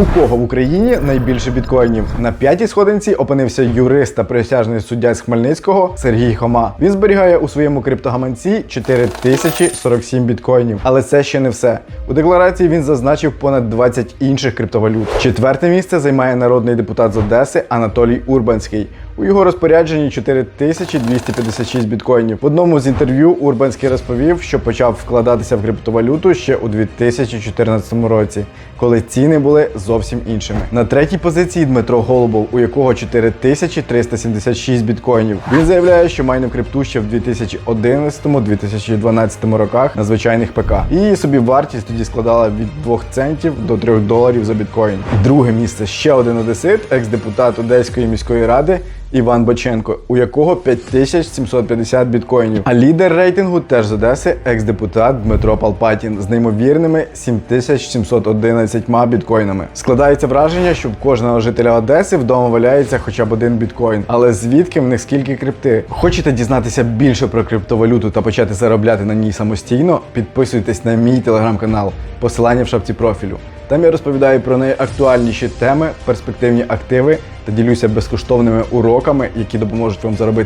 У кого в Україні найбільше біткоїнів? На п'ятій сходинці опинився юрист та присяжний суддя з Хмельницького Сергій Хома. Він зберігає у своєму криптогаманці 4047 біткоїнів. Але це ще не все. У декларації він зазначив понад 20 інших криптовалют. Четверте місце займає народний депутат з Одеси Анатолій Урбанський. У його розпорядженні 4256 біткоїнів. В одному з інтерв'ю Урбанський розповів, що почав вкладатися в криптовалюту ще у 2014 році, коли ціни були зовсім іншими. На третій позиції Дмитро Голубов, у якого 4376 біткоїнів. Він заявляє, що майнив крипту ще в 2011-2012 роках на звичайних ПК. Її собі вартість тоді складала від 2 центів до 3 доларів за біткоін. Друге місце ще один одесит, екс-депутат Одеської міської ради. Іван Боченко, у якого 5750 біткоїнів. А лідер рейтингу теж з Одеси, екс-депутат Дмитро Палпатін з неймовірними 7711 біткоїнами. Складається враження, що в кожного жителя Одеси вдома валяється хоча б один біткоін. Але звідки в них скільки крипти? Хочете дізнатися більше про криптовалюту та почати заробляти на ній самостійно? Підписуйтесь на мій телеграм-канал, посилання в шапці профілю. Там я розповідаю про найактуальніші теми, перспективні активи та ділюся безкоштовними уроками, які допоможуть вам заробити.